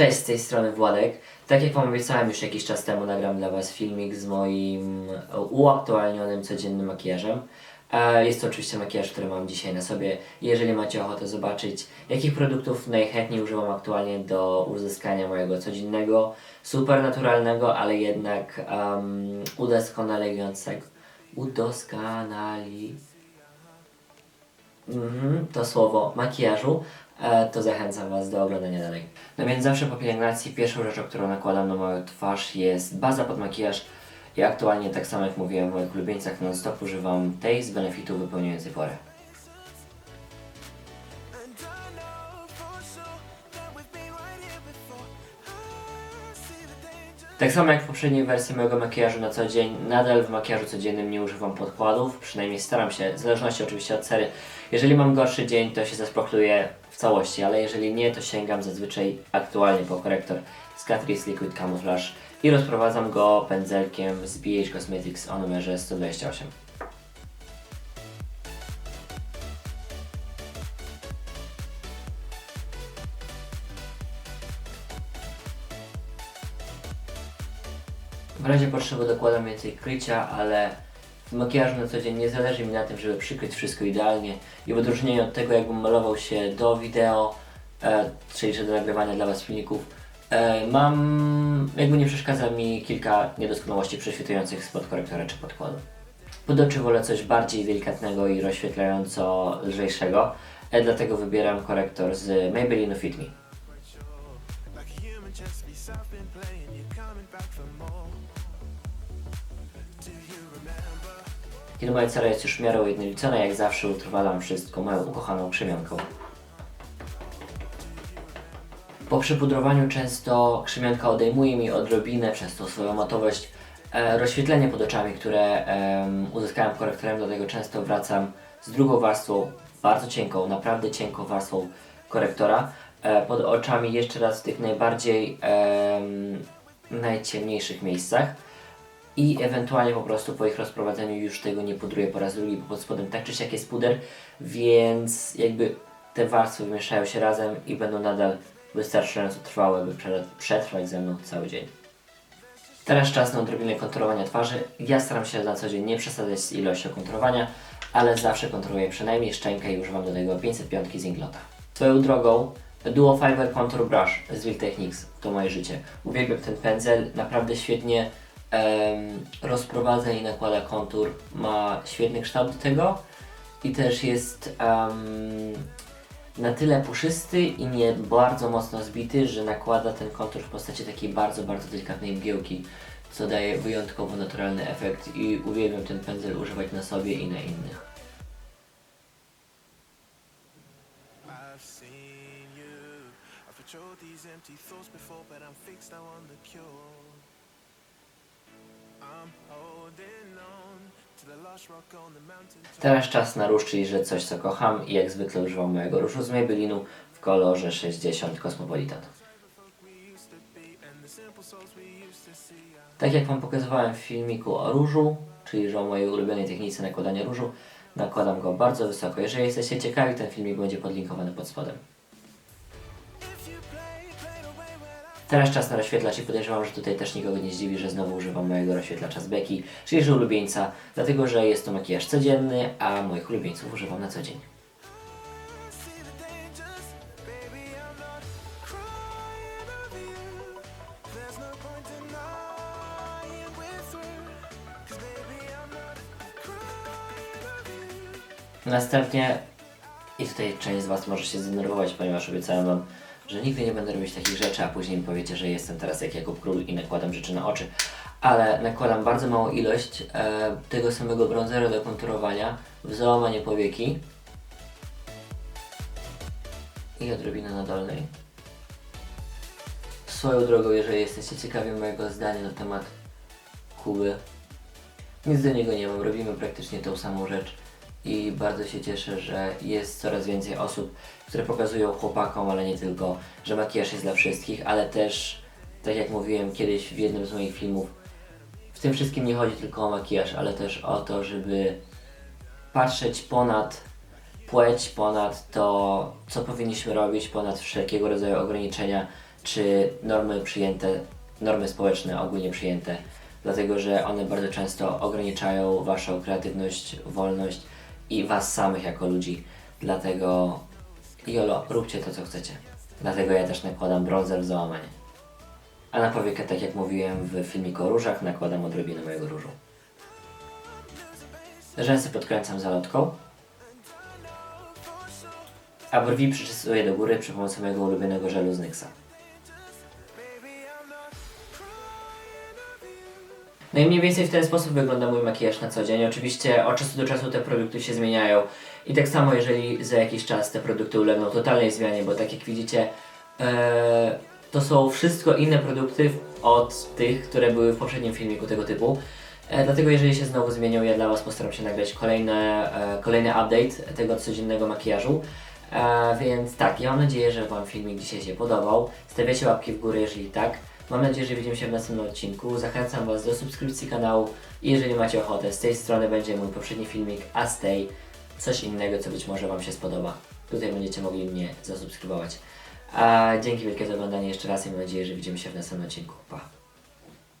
Cześć, z tej strony Władek. Tak jak Wam obiecałem już jakiś czas temu, nagram dla Was filmik z moim uaktualnionym codziennym makijażem. E, Jest to oczywiście makijaż, który mam dzisiaj na sobie. Jeżeli macie ochotę zobaczyć, jakich produktów najchętniej używam aktualnie do uzyskania mojego codziennego, super naturalnego, ale jednak um, udoskonalającego, udoskonali, Mhm, to słowo makijażu, e, to zachęcam Was do oglądania dalej. No więc zawsze po pielęgnacji pierwszą rzeczą, którą nakładam na moją twarz jest baza pod makijaż. I aktualnie tak samo jak mówiłem w moich ulubieńcach non-stop używam tej z benefitu wypełniającej porę. Tak samo jak w poprzedniej wersji mojego makijażu na co dzień, nadal w makijażu codziennym nie używam podkładów, przynajmniej staram się, w zależności oczywiście od serii. Jeżeli mam gorszy dzień, to się zasprochluję w całości, ale jeżeli nie, to sięgam zazwyczaj aktualnie po korektor z Catrice Liquid Camouflage i rozprowadzam go pędzelkiem z BH Cosmetics o numerze 128. W razie potrzeby dokładam więcej krycia, ale w makijażu na co dzień nie zależy mi na tym, żeby przykryć wszystko idealnie i w odróżnieniu od tego, jakbym malował się do wideo, e, czyli do nagrywania dla Was filmików, e, mam, jakby nie przeszkadza mi kilka niedoskonałości prześwitujących spod korektora czy podkładu. Pod oczy wolę coś bardziej delikatnego i rozświetlająco lżejszego, e, dlatego wybieram korektor z Maybelline Fit Me. Kiedy moja cera jest już w miarę ujednolicona, jak zawsze utrwalam wszystko moją ukochaną krzemionką. Po przypudrowaniu często krzemionka odejmuje mi odrobinę przez tą swoją matowość. E, rozświetlenie pod oczami, które em, uzyskałem korektorem, dlatego często wracam z drugą warstwą, bardzo cienką, naprawdę cienką warstwą korektora. e, pod oczami jeszcze raz w tych najbardziej em, najciemniejszych miejscach i ewentualnie po prostu po ich rozprowadzeniu już tego nie pudruję po raz drugi, bo pod spodem tak czy siak jest puder, więc jakby te warstwy wymieszają się razem i będą nadal wystarczająco trwałe, by prze- przetrwać ze mną cały dzień. Teraz czas na odrobinę kontrolowania twarzy. Ja staram się na co dzień nie przesadzać z ilością kontrolowania, ale zawsze kontroluję przynajmniej szczękę i używam do tego 505 z Inglota. Swoją drogą, Duo Fiber Contour Brush z Real Techniques to moje życie. Uwielbiam ten pędzel, naprawdę świetnie rozprowadza i nakłada kontur. Ma świetny kształt do tego i też jest na tyle puszysty i nie bardzo mocno zbity, że nakłada ten kontur w postaci takiej bardzo, bardzo delikatnej mgiełki, co daje wyjątkowo naturalny efekt i uwielbiam ten pędzel używać na sobie i na innych. These empty thoughts before, but I'm fixed now on the cure. I'm holding on. Teraz czas na róż, czyli że coś co kocham i jak zwykle używam mojego różu z Maybellinu w kolorze 60 Cosmopolitan. Tak jak Wam pokazywałem w filmiku o różu, czyli że o mojej ulubionej technice nakładania różu, nakładam go bardzo wysoko. Jeżeli jesteście ciekawi, ten filmik będzie podlinkowany pod spodem. Teraz czas na rozświetlacz i podejrzewam, że tutaj też nikogo nie zdziwi, że znowu używam mojego rozświetlacza z Beki, czyli ulubieńca, dlatego że jest to makijaż codzienny, a moich ulubieńców używam na co dzień. Następnie, i tutaj część z Was może się zdenerwować, ponieważ obiecałem Wam, że nigdy nie będę robić takich rzeczy, a później mi powiecie, że jestem teraz jak Jakub Król i nakładam rzeczy na oczy. Ale nakładam bardzo małą ilość e, tego samego bronzera do konturowania w załamanie powieki i odrobinę na dolnej. Swoją drogą, jeżeli jesteście ciekawi mojego zdania na temat Kuby, nic do niego nie mam, robimy praktycznie tą samą rzecz i bardzo się cieszę, że jest coraz więcej osób, które pokazują chłopakom, ale nie tylko, że makijaż jest dla wszystkich, ale też, tak jak mówiłem kiedyś w jednym z moich filmów, w tym wszystkim nie chodzi tylko o makijaż, ale też o to, żeby patrzeć ponad płeć, ponad to, co powinniśmy robić, ponad wszelkiego rodzaju ograniczenia czy normy przyjęte, normy społeczne ogólnie przyjęte, dlatego że one bardzo często ograniczają Waszą kreatywność, wolność i Was samych jako ludzi. Dlatego Jolo, róbcie to co chcecie. Dlatego ja też nakładam bronzer w załamanie. A na powiekę, tak jak mówiłem w filmiku o różach, nakładam odrobinę mojego różu. Rzęsy podkręcam zalotką, a brwi przyczesuję do góry przy pomocy mojego ulubionego żelu z Nyxa. No i mniej więcej w ten sposób wygląda mój makijaż na co dzień. Oczywiście od czasu do czasu te produkty się zmieniają i tak samo jeżeli za jakiś czas te produkty ulegną totalnej zmianie, bo tak jak widzicie e, to są wszystko inne produkty od tych, które były w poprzednim filmiku tego typu. E, dlatego jeżeli się znowu zmienią, ja dla Was postaram się nagrać kolejne, e, kolejny update tego codziennego makijażu. Więc tak, ja mam nadzieję, że Wam filmik dzisiaj się podobał. Stawiacie łapki w górę, jeżeli tak. Mam nadzieję, że widzimy się w następnym odcinku. Zachęcam Was do subskrypcji kanału i jeżeli macie ochotę, z tej strony będzie mój poprzedni filmik, a z tej coś innego, co być może Wam się spodoba. Tutaj będziecie mogli mnie zasubskrybować. A dzięki wielkie za oglądanie jeszcze raz i mam nadzieję, że widzimy się w następnym odcinku. Pa!